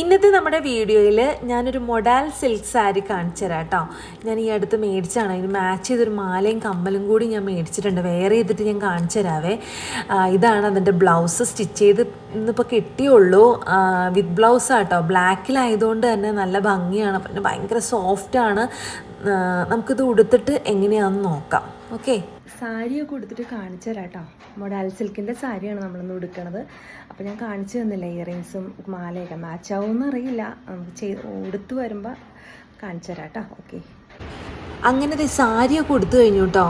ഇന്നത്തെ നമ്മുടെ വീഡിയോയിൽ ഞാനൊരു മൊഡാൽ സിൽക്ക് സാരി കാണിച്ചു തരാം കേട്ടോ ഞാൻ ഈ അടുത്ത് മേടിച്ചാണ്. അതിന് മാച്ച് ചെയ്തൊരു മാലയും കമ്മലും കൂടി ഞാൻ മേടിച്ചിട്ടുണ്ട്. വേറെ ചെയ്തിട്ട് ഞാൻ കാണിച്ചു തരാവേ ഇതാണ് അതിന്റെ ബ്ലൗസ് സ്റ്റിച്ച് ചെയ്ത് ഇന്നിപ്പോൾ കിട്ടിയുള്ളൂ. വിത്ത് ബ്ലൗസ് ആട്ടോ. ബ്ലാക്കിലായതുകൊണ്ട് തന്നെ നല്ല ഭംഗിയാണ്. പിന്നെ ഭയങ്കര സോഫ്റ്റാണ് നമുക്കിത് ഉടുത്തിട്ട് എങ്ങനെയാണെന്ന് നോക്കാം. ഓക്കെ സാരിയൊക്കെ ഉടുത്തിട്ട് കാണിച്ചു തരാം കേട്ടോ മൊഡാൽ സിൽക്കിന്റെ സാരിയാണ് നമ്മളൊന്ന് ഉടുക്കണത്. അപ്പോൾ ഞാൻ കാണിച്ചു തന്നില്ല ഇയറിങ്സും മാലയൊക്കെ മാച്ച് ആവുമെന്ന് അറിയില്ല. നമുക്ക് ചെയ്ത് ഉടുത്ത് വരുമ്പോൾ കാണിച്ചു തരാം കേട്ടോ ഓക്കെ അങ്ങനെ ദേ സാരിയൊക്കെ കൊടുത്തു കഴിഞ്ഞു കേട്ടോ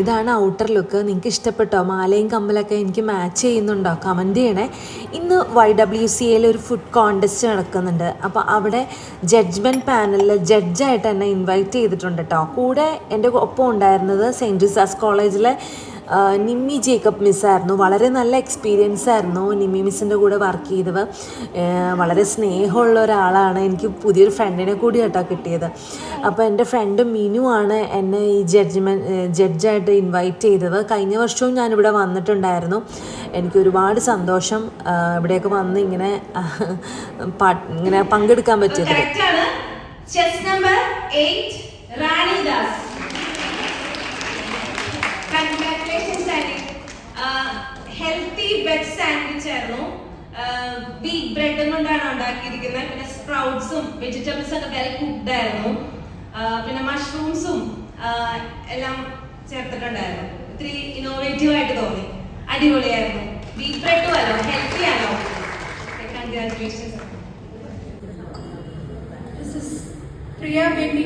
ഇതാണ് ഔട്ടർ ലുക്ക് നിങ്ങൾക്ക് ഇഷ്ടപ്പെട്ടോ? മാലയും കമ്മലൊക്കെ എനിക്ക് മാച്ച് ചെയ്യുന്നുണ്ടോ? കമന്റ് ചെയ്യണേ. ഇന്ന് വൈ ഡബ്ല്യു സി എയിൽ ഒരു ഫുഡ് കോണ്ടസ്റ്റ് നടക്കുന്നുണ്ട്. അപ്പോൾ അവിടെ ജഡ്ജ്മെന്റ് പാനലിൽ ജഡ്ജായിട്ട് എന്നെ ഇൻവൈറ്റ് ചെയ്തിട്ടുണ്ട് കേട്ടോ കൂടെ എന്റെ ഒപ്പം ഉണ്ടായിരുന്നത് സെന്റ് ജോസഫ് കോളേജിലെ നിമ്മി ജേക്കബ് മിസ്സായിരുന്നു. വളരെ നല്ല എക്സ്പീരിയൻസ് ആയിരുന്നു നിമ്മി മിസ്സിന്റെ കൂടെ വർക്ക് ചെയ്തവ് വളരെ സ്നേഹമുള്ള ഒരാളാണ്. എനിക്ക് പുതിയൊരു ഫ്രണ്ടിനെ കൂടി കേട്ടോ കിട്ടിയത്. അപ്പോൾ എന്റെ ഫ്രണ്ട് മിനു ആണ് എന്നെ ഈ ജഡ്ജ്മെന്റ് ജഡ്ജായിട്ട് ഇൻവൈറ്റ് ചെയ്തത്. കഴിഞ്ഞ വർഷവും ഞാനിവിടെ വന്നിട്ടുണ്ടായിരുന്നു. എനിക്ക് ഒരുപാട് സന്തോഷം ഇവിടെയൊക്കെ വന്ന് ഇങ്ങനെ ഇങ്ങനെ പങ്കെടുക്കാൻ പറ്റിയത്. Chess number eight Rani Das congratulations Andy healthy bread sandwich ആയിരുന്നു. വീറ്റ് ബ്രെഡും കൊണ്ടാണ് ഉണ്ടാക്കിയിരിക്കുന്നത്. പിന്നെ സ്പ്രൗട്ട്സും വെജിറ്റബിൾസ് ഒക്കെ വെൽ കുക്ക്ഡ് ആയിരുന്നു. പിന്നെ മഷ്റൂംസും എല്ലാം ചേർത്തിട്ടുണ്ടായിരുന്നു. ഒത്തിരി ഇന്നോവേറ്റീവ് ആയിട്ട് തോന്നി. അടിപൊളിയായിരുന്നു. വീറ്റ് ബ്രെഡും ആണോ? ഹെൽത്തി ആണോ? Congratulations Priya is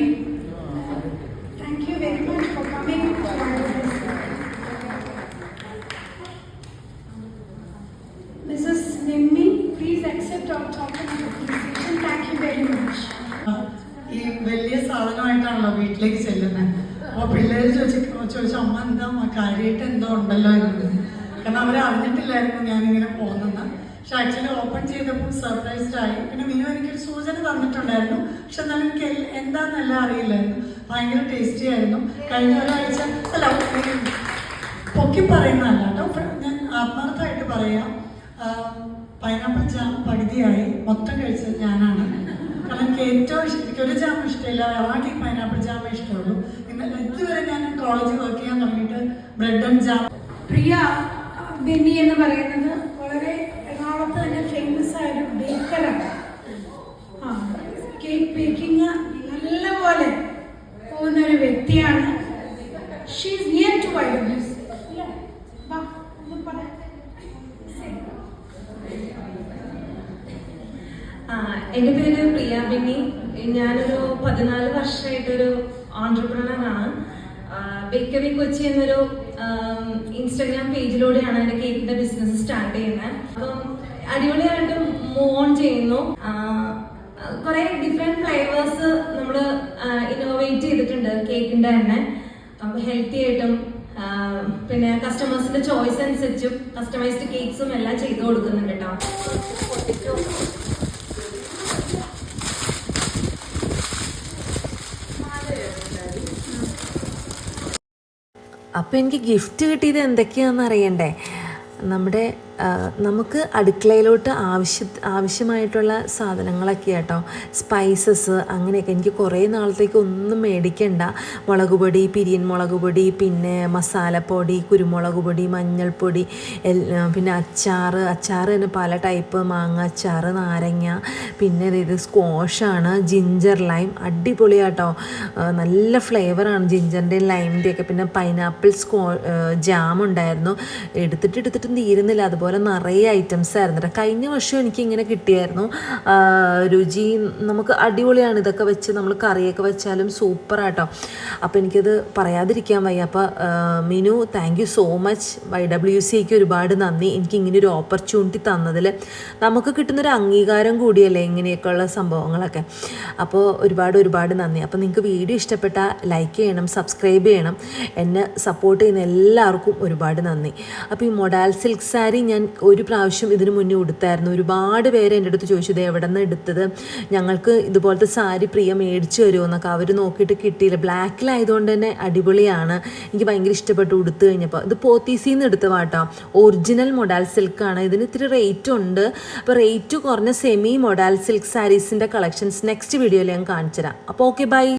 Thank you very much. ഈ വലിയ സാധനമായിട്ടാണല്ലോ വീട്ടിലേക്ക് ചെല്ലുന്നത് അപ്പോൾ പിള്ളേർ ചോദിച്ചു ചോദിച്ചു അമ്മ എന്താ കാര്യമായിട്ട് എന്തോ ഉണ്ടല്ലോ എന്നത് കാരണം അവർ അറിഞ്ഞിട്ടില്ലായിരുന്നു ഞാനിങ്ങനെ പോകുന്നത് പക്ഷെ ആക്ച്വലി ഓപ്പൺ ചെയ്തപ്പോൾ സർപ്രൈസ്ഡ് ആയി. പിന്നെ മിനു എനിക്കൊരു സൂചന തന്നിട്ടുണ്ടായിരുന്നു. പക്ഷെ എന്നാലും എനിക്ക് എന്താണെന്നെല്ലാം അറിയില്ലായിരുന്നു. ഭയങ്കര ടേസ്റ്റി ആയിരുന്നു. കഴിഞ്ഞ ഒരാഴ്ച അല്ല പൊക്കി പറയുന്നതല്ല കേട്ടോ. ഞാൻ ആത്മാർത്ഥമായിട്ട് പറയാം. പൈനാപ്പിൾ ജാം പകുതിയായി മൊത്തം കഴിച്ചത് ഞാനാണ്. കാരണം എനിക്ക് ഏറ്റവും ഇഷ്ടം എനിക്ക് ഒരു ജാം ഇഷ്ടമില്ല ആകെ പൈനാപ്പിൾ ജാമേ ഇഷ്ടമുള്ളൂ. ഇന്നലെ ഇതുവരെ ഞാൻ കോളേജിൽ വർക്ക് ചെയ്യാൻ തുടങ്ങിയിട്ട് bread and jam Priya Benny എന്ന് പറയുന്നത് എന്റെ പേര് പ്രിയ ബിന്നി. ഞാനൊരു പതിനാല് വർഷമായിട്ടൊരു ഓൺട്രപ്രണറാണ് ബേക്കറി കൊച്ചി എന്നൊരു ഇൻസ്റ്റാഗ്രാം പേജിലൂടെയാണ് എന്റെ കേക്കിന്റെ ബിസിനസ് സ്റ്റാർട്ട് ചെയ്യുന്നത്. അപ്പം അടിപൊളിയായിട്ട് മൂവ് ഓൺ ചെയ്യുന്നു കുറേ ഡിഫറെന്റ് ഫ്ലേവേഴ്സ് നമ്മൾ ഇന്നോവേറ്റ് ചെയ്തിട്ടുണ്ട് കേക്കിന്റെ തന്നെ. അപ്പം ഹെൽത്തി ആയിട്ടും പിന്നെ കസ്റ്റമേഴ്സിന്റെ ചോയ്സ് അനുസരിച്ചും കസ്റ്റമൈസ്ഡ് കേക്ക്സും എല്ലാം ചെയ്തു കൊടുക്കുന്നുണ്ട് കേട്ടോ. അപ്പോൾ എനിക്ക് ഗിഫ്റ്റ് കിട്ടിയത് എന്തൊക്കെയാണെന്ന് അറിയണ്ടേ? നമ്മുടെ നമുക്ക് അടുക്കളയിലോട്ട് ആവശ്യ ആവശ്യമായിട്ടുള്ള സാധനങ്ങളൊക്കെ കേട്ടോ സ്പൈസസ് അങ്ങനെയൊക്കെ. എനിക്ക് കുറേ നാളത്തേക്ക് ഒന്നും മേടിക്കണ്ട. മുളക് പൊടി പിരിയൻ മുളക് പൊടി പിന്നെ മസാലപ്പൊടി കുരുമുളക് പൊടി മഞ്ഞൾപ്പൊടി പിന്നെ അച്ചാർ. അച്ചാർ തന്നെ പല ടൈപ്പ് മാങ്ങ അച്ചാർ നാരങ്ങ പിന്നെ ഇത് സ്ക്വാഷാണ് ജിഞ്ചർ ലൈം അടിപൊളിയാട്ടോ നല്ല ഫ്ലേവറാണ് ജിഞ്ചറിന്റെയും ലൈമിന്റെയൊക്കെ പിന്നെ പൈനാപ്പിൾ സ്കോ ജാം ഉണ്ടായിരുന്നു. എടുത്തിട്ട് എടുത്തിട്ടും തീരുന്നില്ല. അതുപോലെ നിറയെ ഐറ്റംസ് ആയിരുന്നു കഴിഞ്ഞ വർഷം എനിക്ക് ഇങ്ങനെ കിട്ടിയായിരുന്നു രുചി നമുക്ക് അടിപൊളിയാണ്. ഇതൊക്കെ വെച്ച് നമ്മൾ കറിയൊക്കെ വെച്ചാലും സൂപ്പറാട്ടോ അപ്പോൾ എനിക്കത് പറയാതിരിക്കാൻ വയ്യ. അപ്പോൾ Minu thank you so much Y W സിക്ക് ഒരുപാട് നന്ദി. എനിക്ക് ഇങ്ങനെ ഒരു ഓപ്പർച്യൂണിറ്റി തന്നതിൽ നമുക്ക് കിട്ടുന്നൊരു അംഗീകാരം കൂടിയല്ലേ ഇങ്ങനെയൊക്കെയുള്ള സംഭവങ്ങളൊക്കെ. അപ്പോൾ ഒരുപാട് ഒരുപാട് നന്ദി. അപ്പോൾ നിങ്ങൾക്ക് വീഡിയോ ഇഷ്ടപ്പെട്ടാൽ ലൈക്ക് ചെയ്യണം സബ്സ്ക്രൈബ് ചെയ്യണം. എന്നെ സപ്പോർട്ട് ചെയ്യുന്ന എല്ലാവർക്കും ഒരുപാട് നന്ദി. അപ്പോൾ ഈ മൊഡാൽ സിൽക്ക് സാരി ഞാൻ ഒരു പ്രാവശ്യം ഇതിന് മുന്നേ ഉടുത്തായിരുന്നു. ഒരുപാട് പേര് എന്റെ അടുത്ത് ചോദിച്ചു എവിടെ നിന്ന് എടുത്തത്? ഞങ്ങൾക്ക് ഇതുപോലത്തെ സാരി പ്രിയ മേടിച്ചു തരുമോ? എന്നൊക്കെ അവർ നോക്കിയിട്ട് കിട്ടിയില്ല. ബ്ലാക്കിലായതുകൊണ്ട് തന്നെ അടിപൊളിയാണ്. എനിക്ക് ഭയങ്കര ഇഷ്ടപ്പെട്ടു ഉടുത്തു കഴിഞ്ഞപ്പോൾ. ഇത് പോത്തീസിൽ നിന്ന് എടുത്ത വാട്ടോ ഒറിജിനൽ മൊഡാൽ സിൽക്കാണ്. ഇതിന് ഇത്തിരി റേറ്റ് ഉണ്ട്. അപ്പോൾ റേറ്റ് കുറഞ്ഞ സെമി മൊഡാൽ സിൽക്ക് സാരീസിന്റെ കളക്ഷൻസ് നെക്സ്റ്റ് വീഡിയോയിൽ ഞാൻ കാണിച്ചു തരാം അപ്പോൾ ഓക്കെ ബൈ